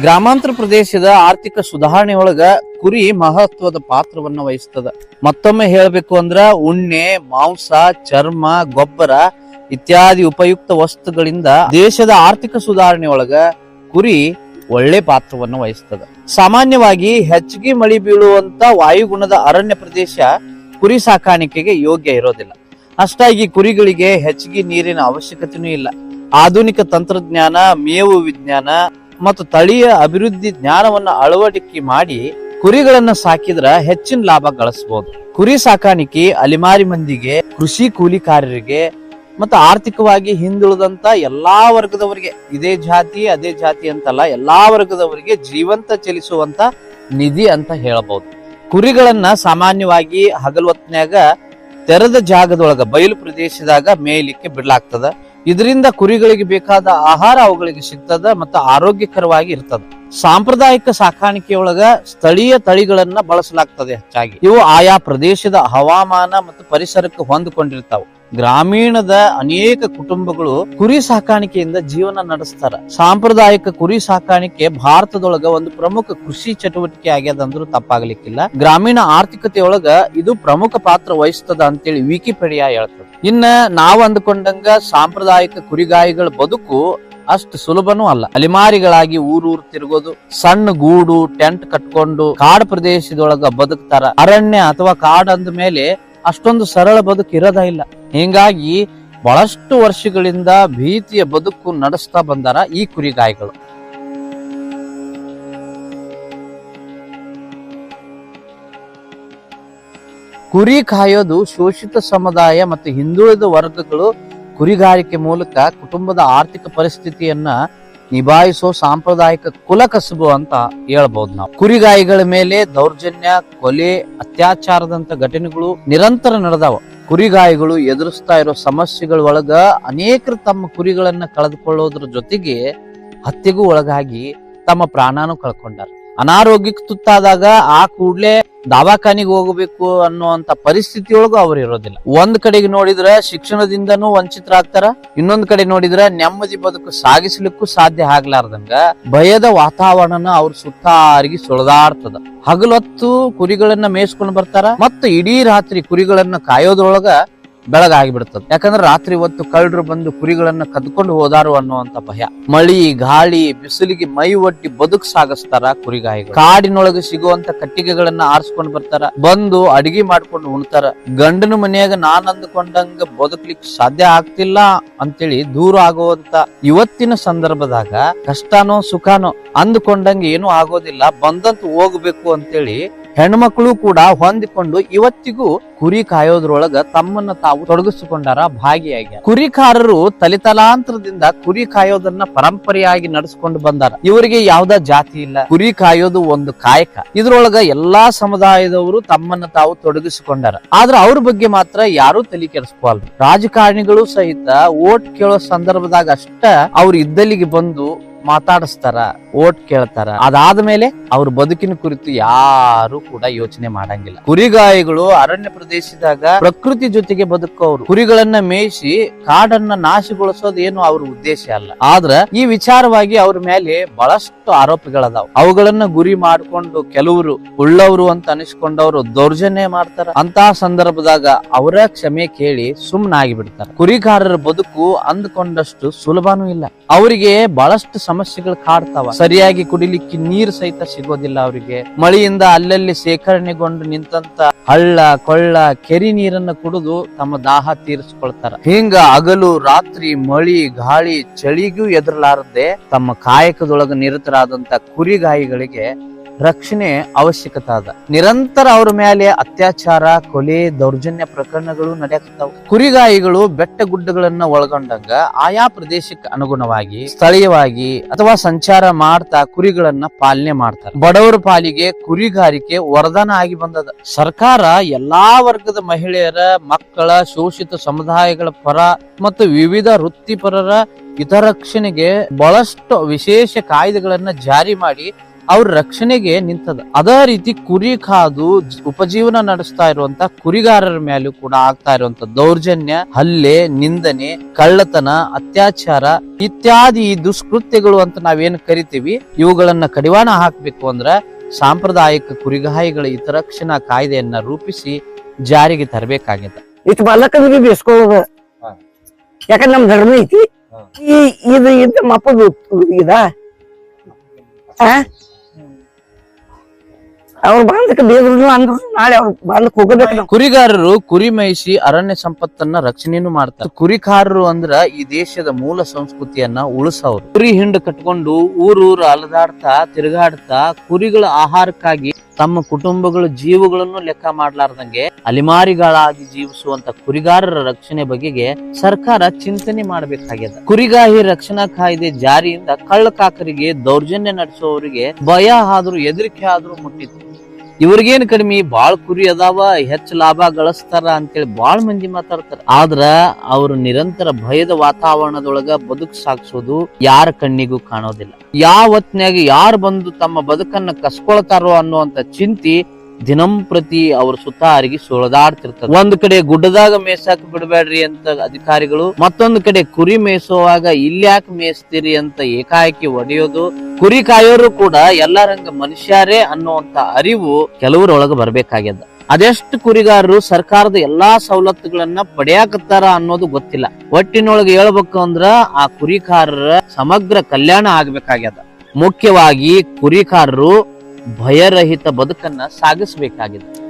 ಗ್ರಾಮಾಂತರ ಪ್ರದೇಶದ ಆರ್ಥಿಕ ಸುಧಾರಣೆಯೊಳಗ ಕುರಿ ಮಹತ್ವದ ಪಾತ್ರವನ್ನ ವಹಿಸ್ತದ. ಮತ್ತೊಮ್ಮೆ ಹೇಳಬೇಕು ಅಂದ್ರ ಉಣ್ಣೆ, ಮಾಂಸ, ಚರ್ಮ, ಗೊಬ್ಬರ ಇತ್ಯಾದಿ ಉಪಯುಕ್ತ ವಸ್ತುಗಳಿಂದ ದೇಶದ ಆರ್ಥಿಕ ಸುಧಾರಣೆ ಒಳಗ ಕುರಿ ಒಳ್ಳೆ ಪಾತ್ರವನ್ನು ವಹಿಸ್ತದ. ಸಾಮಾನ್ಯವಾಗಿ ಹೆಚ್ಚಿಗೆ ಮಳಿ ಬೀಳುವಂತ ವಾಯುಗುಣದ ಅರಣ್ಯ ಪ್ರದೇಶ ಕುರಿ ಸಾಕಾಣಿಕೆಗೆ ಯೋಗ್ಯ ಇರೋದಿಲ್ಲ. ಅಷ್ಟಾಗಿ ಕುರಿಗಳಿಗೆ ಹೆಚ್ಚಿಗೆ ನೀರಿನ ಅವಶ್ಯಕತೆನೂ ಇಲ್ಲ. ಆಧುನಿಕ ತಂತ್ರಜ್ಞಾನ, ಮೇವು ವಿಜ್ಞಾನ ಮತ್ತು ತಳಿಯ ಅಭಿವೃದ್ಧಿ ಜ್ಞಾನವನ್ನ ಅಳವಡಿಕೆ ಮಾಡಿ ಕುರಿಗಳನ್ನ ಸಾಕಿದ್ರ ಹೆಚ್ಚಿನ ಲಾಭ ಗಳಿಸಬಹುದು ಕುರಿ ಸಾಕಾಣಿಕೆ ಅಲಿಮಾರಿ ಮಂದಿಗೆ, ಕೃಷಿ ಕೂಲಿಕಾರರಿಗೆ ಮತ್ತು ಆರ್ಥಿಕವಾಗಿ ಹಿಂದುಳಿದಂತ ಎಲ್ಲಾ ವರ್ಗದವರಿಗೆ, ಇದೇ ಜಾತಿ, ಅದೇ ಜಾತಿ ಅಂತಲ್ಲ, ಎಲ್ಲಾ ವರ್ಗದವರಿಗೆ ಜೀವಂತ ಚಲಿಸುವಂತ ನಿಧಿ ಅಂತ ಹೇಳಬಹುದು ಕುರಿಗಳನ್ನ ಸಾಮಾನ್ಯವಾಗಿ ಹಗಲ್ವತ್ನಾಗ ತೆರೆದ ಜಾಗದೊಳಗ, ಬಯಲು ಪ್ರದೇಶದಾಗ ಮೇಯ್ಲಿಕ್ಕೆ ಬಿಡ್ಲಾಗ್ತದ. ಇದರಿಂದ ಕುರಿಗಳಿಗೆ ಬೇಕಾದ ಆಹಾರ ಅವುಗಳಿಗೆ ಸಿಗ್ತದ ಮತ್ತು ಆರೋಗ್ಯಕರವಾಗಿ ಇರ್ತದ. ಸಾಂಪ್ರದಾಯಿಕ ಸಾಕಾಣಿಕೆಯೊಳಗ ಸ್ಥಳೀಯ ತಳಿಗಳನ್ನ ಬಳಸಲಾಗ್ತದೆ ಹೆಚ್ಚಾಗಿ. ಇವು ಆಯಾ ಪ್ರದೇಶದ ಹವಾಮಾನ ಮತ್ತು ಪರಿಸರಕ್ಕೆ ಹೊಂದಿಕೊಂಡಿರ್ತಾವ. ಗ್ರಾಮೀಣದ ಅನೇಕ ಕುಟುಂಬಗಳು ಕುರಿ ಸಾಕಾಣಿಕೆಯಿಂದ ಜೀವನ ನಡೆಸ್ತಾರ. ಸಾಂಪ್ರದಾಯಿಕ ಕುರಿ ಸಾಕಾಣಿಕೆ ಭಾರತದೊಳಗ ಒಂದು ಪ್ರಮುಖ ಕೃಷಿ ಚಟುವಟಿಕೆ ಆಗ್ಯದ ಅಂದ್ರೂ ತಪ್ಪಾಗ್ಲಿಕ್ಕಿಲ್ಲ. ಗ್ರಾಮೀಣ ಆರ್ಥಿಕತೆಯೊಳಗ ಇದು ಪ್ರಮುಖ ಪಾತ್ರ ವಹಿಸ್ತದ ಅಂತೇಳಿ ವಿಕಿಪೀಡಿಯಾ ಹೇಳ್ತದೆ. ಇನ್ನ ನಾವು ಅಂದ್ಕೊಂಡಂಗ ಸಾಂಪ್ರದಾಯಿಕ ಕುರಿಗಾಯಿಗಳ ಬದುಕು ಅಷ್ಟು ಸುಲಭನೂ ಅಲ್ಲ. ಅಲಿಮಾರಿಗಳಾಗಿ ಊರೂರು ತಿರುಗೋದು, ಸಣ್ಣ ಗೂಡು, ಟೆಂಟ್ ಕಟ್ಕೊಂಡು ಕಾಡು ಪ್ರದೇಶದೊಳಗ ಬದುಕ್ತಾರ. ಅರಣ್ಯ ಅಥವಾ ಕಾಡ್ ಅಂದ ಮೇಲೆ ಅಷ್ಟೊಂದು ಸರಳ ಬದುಕು ಇರೋದ ಇಲ್ಲ. ಹಿಂಗಾಗಿ ಬಹಳಷ್ಟು ವರ್ಷಗಳಿಂದ ಭೀತಿಯ ಬದುಕು ನಡೆಸ್ತಾ ಬಂದಾರ ಈ ಕುರಿಗಾಯಿಗಳು ಕುರಿ ಕಾಯೋದು ಶೋಷಿತ ಸಮುದಾಯ ಮತ್ತು ಹಿಂದುಳಿದ ವರ್ಗಗಳು ಕುರಿಗಾರಿಕೆ ಮೂಲಕ ಕುಟುಂಬದ ಆರ್ಥಿಕ ಪರಿಸ್ಥಿತಿಯನ್ನ ನಿಭಾಯಿಸೋ ಸಾಂಪ್ರದಾಯಿಕ ಕುಲ ಕಸಬು ಅಂತ ಹೇಳ್ಬಹುದು ನಾವು. ಕುರಿಗಾಯಿಗಳ ಮೇಲೆ ದೌರ್ಜನ್ಯ, ಕೊಲೆ, ಅತ್ಯಾಚಾರದಂತ ಘಟನೆಗಳು ನಿರಂತರ ನಡೆದಾವ. ಕುರಿಗಾಯಿಗಳು ಎದುರಿಸ್ತಾ ಇರೋ ಸಮಸ್ಯೆಗಳ ಒಳಗ ಅನೇಕರು ತಮ್ಮ ಕುರಿಗಳನ್ನ ಕಳೆದುಕೊಳ್ಳೋದ್ರ ಜೊತೆಗೆ ಹತ್ಯೆಗೂ ಒಳಗಾಗಿ ತಮ್ಮ ಪ್ರಾಣಾನು ಕಳ್ಕೊಂಡಾರ. ಅನಾರೋಗ್ಯಕ್ಕೆ ತುತ್ತಾದಾಗ ಆ ಕೂಡ್ಲೆ ದವಾಖಾನಿಗೆ ಹೋಗಬೇಕು ಅನ್ನುವಂತ ಪರಿಸ್ಥಿತಿಯೊಳಗೂ ಅವ್ರು ಇರೋದಿಲ್ಲ. ಒಂದ್ ಕಡೆಗೆ ನೋಡಿದ್ರ ಶಿಕ್ಷಣದಿಂದನೂ ವಂಚಿತರಾಗ್ತಾರ ಇನ್ನೊಂದ್ ಕಡೆ ನೋಡಿದ್ರ ನೆಮ್ಮದಿ ಬದುಕು ಸಾಗಿಸ್ಲಿಕ್ಕೂ ಸಾಧ್ಯ ಆಗ್ಲಾರ್ದಂಗ ಭಯದ ವಾತಾವರಣನ ಅವ್ರ ಸುತ್ತಾರಿಗೆ ಸುಳದಾಡ್ತದ. ಹಗಲೊತ್ತು ಕುರಿಗಳನ್ನ ಮೇಯಿಸ್ಕೊಂಡು ಬರ್ತಾರ, ಮತ್ತು ಇಡೀ ರಾತ್ರಿ ಕುರಿಗಳನ್ನ ಕಾಯೋದ್ರೊಳಗ ಬೆಳಗಾಗಿ ಬಿಡ್ತದ ಯಾಕಂದ್ರೆ ರಾತ್ರಿ ಹೊತ್ತು ಕಳ್ಳರು ಬಂದು ಕುರಿಗಳನ್ನ ಕದ್ಕೊಂಡು ಹೋದಾರು ಅನ್ನುವಂತ ಭಯ. ಮಳಿ, ಗಾಳಿ, ಬಿಸಿಲಿಗೆ ಮೈ ಒಡ್ಡಿ ಬದುಕು ಸಾಗಿಸ್ತಾರ ಕುರಿಗಾಯಿಗಳು. ಕಾಡಿನೊಳಗೆ ಸಿಗುವಂತ ಕಟ್ಟಿಗೆಗಳನ್ನ ಆರಿಸ್ಕೊಂಡು ಬರ್ತಾರ. ಬಂದು ಅಡಿಗೆ ಮಾಡ್ಕೊಂಡು ಉಣ್ತಾರ. ಗಂಡನ ಮನೆಯಾಗ ನಾನ್ ಅಂದ್ಕೊಂಡಂಗ ಬದುಕ್ಲಿಕ್ಕೆ ಸಾಧ್ಯ ಆಗ್ತಿಲ್ಲ ಅಂತೇಳಿ ದೂರ ಆಗುವಂತ ಇವತ್ತಿನ ಸಂದರ್ಭದಾಗ ಕಷ್ಟನೋ ಸುಖನೋ ಅಂದ್ಕೊಂಡಂಗ ಏನೂ ಆಗೋದಿಲ್ಲ. ಬಂದಂತ ಹೋಗ್ಬೇಕು ಅಂತೇಳಿ ಹೆಣ್ಮಕ್ಳು ಕೂಡ ಹೊಂದಿಕೊಂಡು ಇವತ್ತಿಗೂ ಕುರಿ ಕಾಯೋದ್ರೊಳಗ ತಮ್ಮನ್ನ ತಾವು ತೊಡಗಿಸಿಕೊಂಡಾರ ಭಾಗಿಯಾಗಿ ಕುರಿಕಾರರು ತಲಿತಲಾಂತರದಿಂದ ಕುರಿ ಕಾಯೋದನ್ನ ಪರಂಪರೆಯಾಗಿ ನಡೆಸಿಕೊಂಡು ಬಂದಾರ. ಇವರಿಗೆ ಯಾವ್ದ ಜಾತಿ ಇಲ್ಲ. ಕುರಿ ಕಾಯೋದು ಒಂದು ಕಾಯಕ. ಇದ್ರೊಳಗ ಎಲ್ಲಾ ಸಮುದಾಯದವರು ತಮ್ಮನ್ನ ತಾವು ತೊಡಗಿಸಿಕೊಂಡಾರ. ಆದ್ರ ಅವ್ರ ಬಗ್ಗೆ ಮಾತ್ರ ಯಾರು ತಲೆ ಕೆಡಿಸ್ಕೊಲ್ ರಾಜಕಾರಣಿಗಳು ಸಹಿತ ಓಟ್ ಕೇಳೋ ಸಂದರ್ಭದಾಗ ಅಷ್ಟ ಅವ್ರ ಇದ್ದಲ್ಲಿಗೆ ಬಂದು ಮಾತಾಡಿಸ್ತಾರ. ಓಟ್ ಕೇಳ್ತಾರ. ಅದಾದ್ಮೇಲೆ ಅವ್ರ ಬದುಕಿನ ಕುರಿತು ಯಾರು ಕೂಡ ಯೋಚನೆ ಮಾಡಂಗಿಲ್ಲ. ಕುರಿಗಾಯಿಗಳು ಅರಣ್ಯ ಪ್ರದೇಶದಾಗ ಪ್ರಕೃತಿ ಜೊತೆಗೆ ಬದುಕೋರು ಕುರಿಗಳನ್ನ ಮೇಯಿಸಿ ಕಾಡನ್ನ ನಾಶಗೊಳಿಸೋದು ಏನು ಅವ್ರ ಉದ್ದೇಶ ಅಲ್ಲ. ಆದ್ರ ಈ ವಿಚಾರವಾಗಿ ಅವ್ರ ಮೇಲೆ ಬಹಳಷ್ಟು ಆರೋಪಗಳದಾವ. ಅವುಗಳನ್ನ ಗುರಿ ಮಾಡಿಕೊಂಡು ಕೆಲವರು ಉಳ್ಳವರು ಅಂತ ಅನಿಸ್ಕೊಂಡವ್ರು ದೌರ್ಜನ್ಯ ಮಾಡ್ತಾರ. ಅಂತ ಸಂದರ್ಭದಾಗ ಅವರ ಕ್ಷಮೆ ಕೇಳಿ ಸುಮ್ಮನಾಗಿ ಬಿಡ್ತಾರ ಕುರಿಗಾರರ ಬದುಕು ಅಂದ್ಕೊಂಡಷ್ಟು ಸುಲಭನೂ ಇಲ್ಲ. ಅವರಿಗೆ ಬಹಳಷ್ಟು ಸಮಸ್ಯೆಗಳು ಕಾಡ್ತಾವ. ಸರಿಯಾಗಿ ಕುಡಿಲಿಕ್ಕೆ ನೀರು ಸಹಿತ ಸಿಗೋದಿಲ್ಲ ಅವರಿಗೆ. ಮಳೆಯಿಂದ ಅಲ್ಲಲ್ಲಿ ಶೇಖರಣೆಗೊಂಡು ನಿಂತಂತ ಹಳ್ಳ, ಕೊಳ್ಳ, ಕೆರಿ ನೀರನ್ನ ಕುಡಿದು ತಮ್ಮ ದಾಹ ತೀರಿಸ್ಕೊಳ್ತಾರ. ಹಿಂಗ ಹಗಲು, ರಾತ್ರಿ, ಮಳಿ, ಗಾಳಿ, ಚಳಿಗೂ ಎದುರಲಾರದೆ ತಮ್ಮ ಕಾಯಕದೊಳಗ ನಿರತರಾದಂತ ಕುರಿಗಾಯಿಗಳಿಗೆ ರಕ್ಷಣೆ ಅವಶ್ಯಕತೆ ಅದ. ನಿರಂತರ ಅವ್ರ ಮೇಲೆ ಅತ್ಯಾಚಾರ, ಕೊಲೆ, ದೌರ್ಜನ್ಯ ಪ್ರಕರಣಗಳು ನಡೆಯಕತ್ತಾವ. ಕುರಿಗಾಯಿಗಳು ಬೆಟ್ಟ ಗುಡ್ಡಗಳನ್ನ ಒಳಗೊಂಡಂಗ ಆಯಾ ಪ್ರದೇಶಕ್ಕೆ ಅನುಗುಣವಾಗಿ, ಸ್ಥಳೀಯವಾಗಿ ಅಥವಾ ಸಂಚಾರ ಮಾಡ್ತಾ ಕುರಿಗಳನ್ನ ಪಾಲನೆ ಮಾಡ್ತಾರೆ. ಬಡವರ ಪಾಲಿಗೆ ಕುರಿಗಾರಿಕೆ ವರದಾನ ಆಗಿ ಬಂದದ. ಸರ್ಕಾರ ಎಲ್ಲಾ ವರ್ಗದ ಮಹಿಳೆಯರ, ಮಕ್ಕಳ, ಶೋಷಿತ ಸಮುದಾಯಗಳ ಪರ ಮತ್ತು ವಿವಿಧ ವೃತ್ತಿಪರರ ಹಿತರಕ್ಷಣೆಗೆ ಬಹಳಷ್ಟು ವಿಶೇಷ ಕಾಯ್ದೆಗಳನ್ನ ಜಾರಿ ಮಾಡಿ ಅವ್ರ ರಕ್ಷಣೆಗೆ ನಿಂತದ. ಅದೇ ರೀತಿ ಕುರಿ ಕಾದು ಉಪಜೀವನ ನಡೆಸ್ತಾ ಇರುವಂತ ಕುರಿಗಾರರ ಮೇಲೂ ಕೂಡ ಆಗ್ತಾ ಇರುವಂತ ದೌರ್ಜನ್ಯ ಹಲ್ಲೆ ನಿಂದನೆ ಕಳ್ಳತನ ಅತ್ಯಾಚಾರ ಇತ್ಯಾದಿ ದುಷ್ಕೃತ್ಯಗಳು ಅಂತ ನಾವೇನು ಕರಿತೀವಿ ಇವುಗಳನ್ನ ಕಡಿವಾಣ ಹಾಕ್ಬೇಕು ಅಂದ್ರ ಸಾಂಪ್ರದಾಯಿಕ ಕುರಿಗಾಯಿಗಳ ಹಿತರಕ್ಷಣಾ ಕಾಯ್ದೆಯನ್ನ ರೂಪಿಸಿ ಜಾರಿಗೆ ತರಬೇಕಾಗಿದೆ ಇಷ್ಟು ಬಾಲಕಂದ್ರೆ ಬೇಸ್ಕೊಳ್ಳೋದು. ಯಾಕಂದ್ರೆ ನಮ್ ಧರ್ಮ ಐತಿ. ಈ ಇದು ಇದ್ದ ಮಪ್ಪದು ಇದ. ಅವ್ರ ಬಂದಕ್ಕೆ ಬೇದ್ರು ಅಂದ್ರು. ನಾಳೆ ಅವ್ರ ಬಾಂಧಕ್ ಹೋಗಬೇಕು. ಕುರಿಗಾರರು ಕುರಿ ಮೇಯಿಸಿ ಅರಣ್ಯ ಸಂಪತ್ತನ್ನ ರಕ್ಷಣೆಯನ್ನು ಮಾಡ್ತಾರೆ. ಕುರಿಕಾರರು ಅಂದ್ರ ಈ ದೇಶದ ಮೂಲ ಸಂಸ್ಕೃತಿಯನ್ನ ಉಳಿಸವ್ರು ಕುರಿ ಹಿಂಡು ಕಟ್ಕೊಂಡು ಊರೂರು ಅಲದಾಡ್ತಾ, ತಿರುಗಾಡ್ತಾ ಕುರಿಗಳ ಆಹಾರಕ್ಕಾಗಿ ತಮ್ಮ ಕುಟುಂಬಗಳ ಜೀವಗಳನ್ನು ಲೆಕ್ಕ ಮಾಡ್ಲಾರ್ದಂಗೆ ಅಲಿಮಾರಿಗಳಾಗಿ ಜೀವಿಸುವಂತ ಕುರಿಗಾರರ ರಕ್ಷಣೆ ಬಗೆಗೆ ಸರ್ಕಾರ ಚಿಂತನೆ ಮಾಡಬೇಕಾಗ್ಯದ. ಕುರಿಗಾಹಿ ರಕ್ಷಣಾ ಕಾಯ್ದೆ ಜಾರಿಯಿಂದ ಕಳ್ಳಕಾಕರಿಗೆ ದೌರ್ಜನ್ಯ ನಡೆಸುವವರಿಗೆ ಭಯ ಆದ್ರೂ, ಹೆದರಿಕೆ ಆದ್ರೂ ಮುಟ್ಟಿತ್ತು. ಇವ್ರಿಗೇನ್ ಕಡಿಮೆ? ಬಾಳ್ ಕುರಿ ಅದಾವ, ಹೆಚ್ಚು ಲಾಭ ಗಳಿಸ್ತಾರ ಅಂತೇಳಿ ಬಾಳ್ ಮಂದಿ ಮಾತಾಡ್ತಾರ. ಆದ್ರ ಅವ್ರ ನಿರಂತರ ಭಯದ ವಾತಾವರಣದೊಳಗ ಬದುಕು ಸಾಗಿಸೋದು ಯಾರ ಕಣ್ಣಿಗೂ ಕಾಣೋದಿಲ್ಲ. ಯಾವ ಹೊತ್ನ್ಯಾಗ ಯಾರು ಬಂದು ತಮ್ಮ ಬದುಕನ್ನ ಕಸ್ಕೊಳ್ತಾರೋ ಅನ್ನುವಂತ ಚಿಂತಿ ದಿನಂಪ್ರತಿ ಅವ್ರ ಸುತ್ತಾರಿಗೆ ಸುಳದಾಡ್ತಿರ್ತಾರೆ ಒಂದ್ ಕಡೆ ಗುಡ್ಡದಾಗ ಮೇಯ್ಸಾಕ್ ಬಿಡಬೇಡ್ರಿ ಅಂತ ಅಧಿಕಾರಿಗಳು, ಮತ್ತೊಂದ್ ಕಡೆ ಕುರಿ ಮೇಯಿಸುವಾಗ ಇಲ್ಯಾಕ್ ಮೇಯಿಸ್ತೀರಿ ಅಂತ ಏಕಾಏಕಿ ಒಡೆಯೋದು. ಕುರಿ ಕಾಯೋರು ಕೂಡ ಎಲ್ಲರಂಗ ಮನುಷ್ಯರೇ ಅನ್ನುವಂತ ಅರಿವು ಕೆಲವರೊಳಗ ಬರ್ಬೇಕಾಗ್ಯದ. ಅದೆಷ್ಟು ಕುರಿಗಾರರು ಸರ್ಕಾರದ ಎಲ್ಲಾ ಸವಲತ್ತುಗಳನ್ನ ಪಡೆಯಾಕತ್ತಾರ ಅನ್ನೋದು ಗೊತ್ತಿಲ್ಲ. ಒಟ್ಟಿನೊಳಗೆ ಹೇಳ್ಬೇಕು ಅಂದ್ರ ಆ ಕುರಿಕಾರರ ಸಮಗ್ರ ಕಲ್ಯಾಣ ಆಗ್ಬೇಕಾಗ್ಯದ. ಮುಖ್ಯವಾಗಿ ಕುರಿಕಾರರು ಭಯರಹಿತ ಬದುಕನ್ನ ಸಾಗಿಸ್ಬೇಕಾಗಿದೆ.